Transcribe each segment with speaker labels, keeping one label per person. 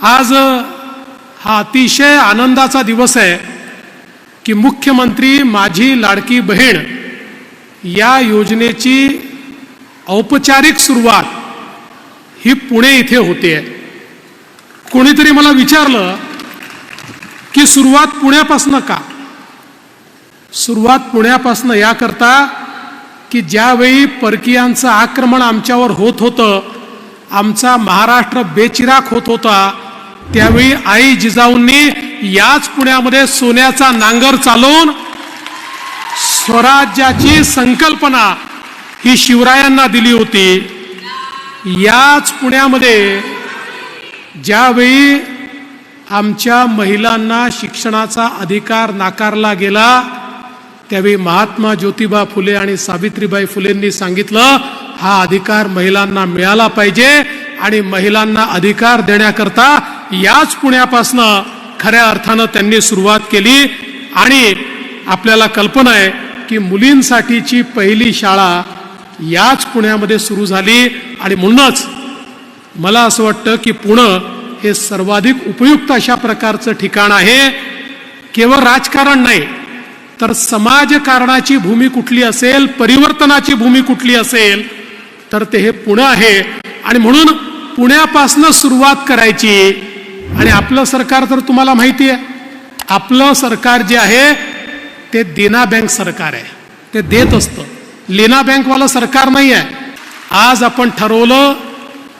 Speaker 1: आज हा अतिशय आनंदाचा दिवस आहे की मुख्यमंत्री माझी लाडकी बहीण या योजनेची औपचारिक सुरुवात ही पुणे इथे होते. कोणीतरी मला विचारलं की सुरुवात पुण्यापासनं का? सुरुवात पुण्यापासनं याकरता की ज्यावेळी परकीयांचं आक्रमण आमच्यावर होत होतं आमचा महाराष्ट्र बेचिराख होत होता त्यावेळी आई जिजाऊंनी याच पुण्यामध्ये सोन्याचा नांगर चालवून स्वराज्याची संकल्पना ही शिवरायांना दिली होती. याच पुण्यामध्ये ज्यावेळी आमच्या महिलांना शिक्षणाचा अधिकार नाकारला गेला त्यावेळी महात्मा ज्योतिबा फुले आणि सावित्रीबाई फुलेंनी सांगितलं हा अधिकार महिलांना मिळाला पाहिजे आणि महिलांना अधिकार देण्याकरता याच पुण्यापासनं खऱ्या अर्थानं त्यांनी सुरुवात केली आणि आपल्याला कल्पना आहे की मुलींसाठीची पहिली शाळा याच पुण्यामध्ये सुरू झाली आणि म्हणूनच मला असं वाटतं की पुणं हे सर्वाधिक उपयुक्त अशा प्रकारचं ठिकाण आहे. केवळ राजकारण नाही तर समाजकारणाची भूमी कुठली असेल परिवर्तनाची भूमी कुठली असेल तर ते हे पुणं आहे. आणि म्हणून पुण्यापासनं सुरुवात करायची आणि आपलं सरकार तर तुम्हाला माहिती आहे आपलं सरकार जे आहे ते देना बँक सरकार आहे. ते देत असतं. लेना बँकवालं सरकार नाही आहे आज आपण ठरवलं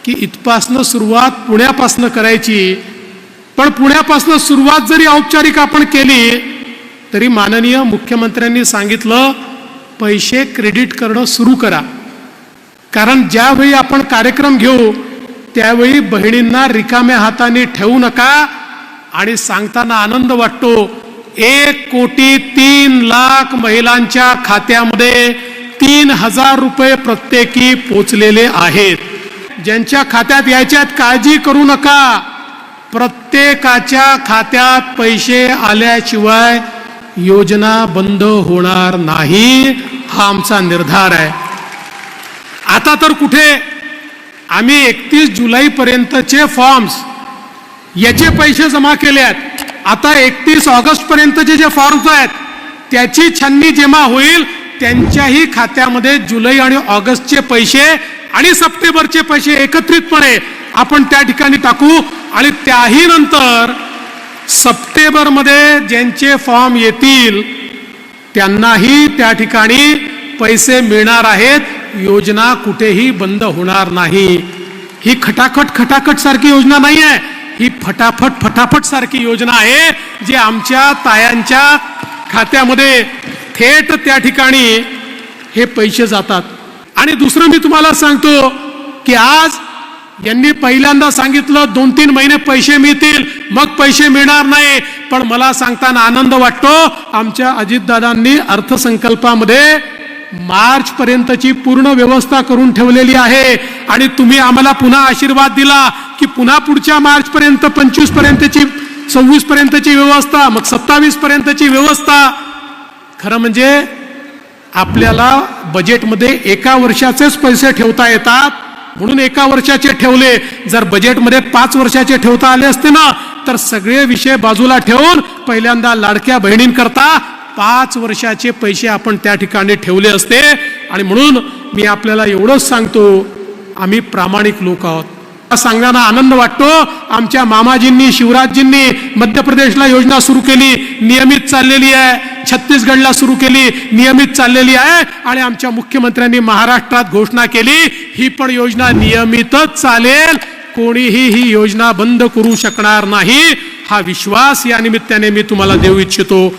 Speaker 1: की इथपासनं सुरुवात पुण्यापासनं करायची. पण पुण्यापासनं सुरुवात जरी औपचारिक आपण केली तरी माननीय मुख्यमंत्र्यांनी सांगितलं पैसे क्रेडिट करणं सुरू करा. कारण ज्यावेळी आपण कार्यक्रम घेऊ त्यावेळी बहिणींना रिकाम्या हाताने ठेवू नका आणि सांगताना आनंद वाटतो. एक कोटी तीन लाख महिलांच्या खात्यामध्ये तीन हजार रुपये प्रत्येकी पोचलेले आहेत. ज्यांच्या खात्यात यायच्यात काळजी करू नका. प्रत्येकाच्या खात्यात पैसे आल्याशिवाय योजना बंद होणार नाही हा आमचा निर्धार आहे. आता तर कुठे आम्ही एकतीस जुलैपर्यंतचे फॉर्म्स याचे पैसे जमा केले आहेत. आता एकतीस ऑगस्टपर्यंतचे जे फॉर्म्स आहेत त्याची छन्नी जेव्हा होईल त्यांच्याही खात्यामध्ये जुलै आणि ऑगस्टचे पैसे आणि सप्टेंबरचे पैसे एकत्रितपणे आपण त्या ठिकाणी टाकू आणि त्याही नंतर सप्टेंबरमध्ये ज्यांचे फॉर्म येतील त्यांनाही त्या ठिकाणी पैसे मिळणार आहेत. योजना कुठेही बंद होणार नाही. ही खटाखट खटाखट सारखी योजना नाही आहे. ही फटाफट फटाफट सारखी योजना आहे जी आमच्या तायांच्या खात्यामध्ये थेट त्या ठिकाणी हे पैसे जातात. आणि दुसरं मी तुम्हाला सांगतो की आज यांनी पहिल्यांदा सांगितलं दोन तीन महिने पैसे मिळतील मग पैसे मिळणार नाही. पण मला सांगताना आनंद वाटतो आमच्या अजितदादांनी अर्थसंकल्पामध्ये मार्च पर्यंतची पूर्ण व्यवस्था करून ठेवलेली आहे. आणि तुम्ही आम्हाला पुन्हा आशीर्वाद दिला की पुन्हा पुढच्या मार्च पर्यंत पंचवीस पर्यंतची सव्वीस पर्यंतची व्यवस्था मग सत्तावीस पर्यंतची व्यवस्था. खरं म्हणजे आपल्याला बजेटमध्ये एका वर्षाचेच पैसे ठेवता येतात. म्हणून एका वर्षाचे ठेवले. जर बजेटमध्ये पाच वर्षाचे ठेवता आले असते ना तर सगळे विषय बाजूला ठेवून पहिल्यांदा लाडक्या बहिणींकरता पाच वर्षाचे पैसे आपण त्या ठिकाणी ठेवले असते. आणि म्हणून मी आपल्याला एवढंच सांगतो आम्ही प्रामाणिक लोक आहोत. सांगताना आनंद वाटतो आमच्या मामाजींनी शिवराजजींनी मध्य प्रदेशला योजना सुरू केली नियमित चाललेली आहे. छत्तीसगडला सुरू केली नियमित चाललेली आहे. आणि आमच्या मुख्यमंत्र्यांनी महाराष्ट्रात घोषणा केली ही पण योजना नियमितच चालेल. कोणीही ही योजना बंद करू शकणार नाही. हा विश्वास या निमित्ताने मी तुम्हाला देऊ इच्छितो.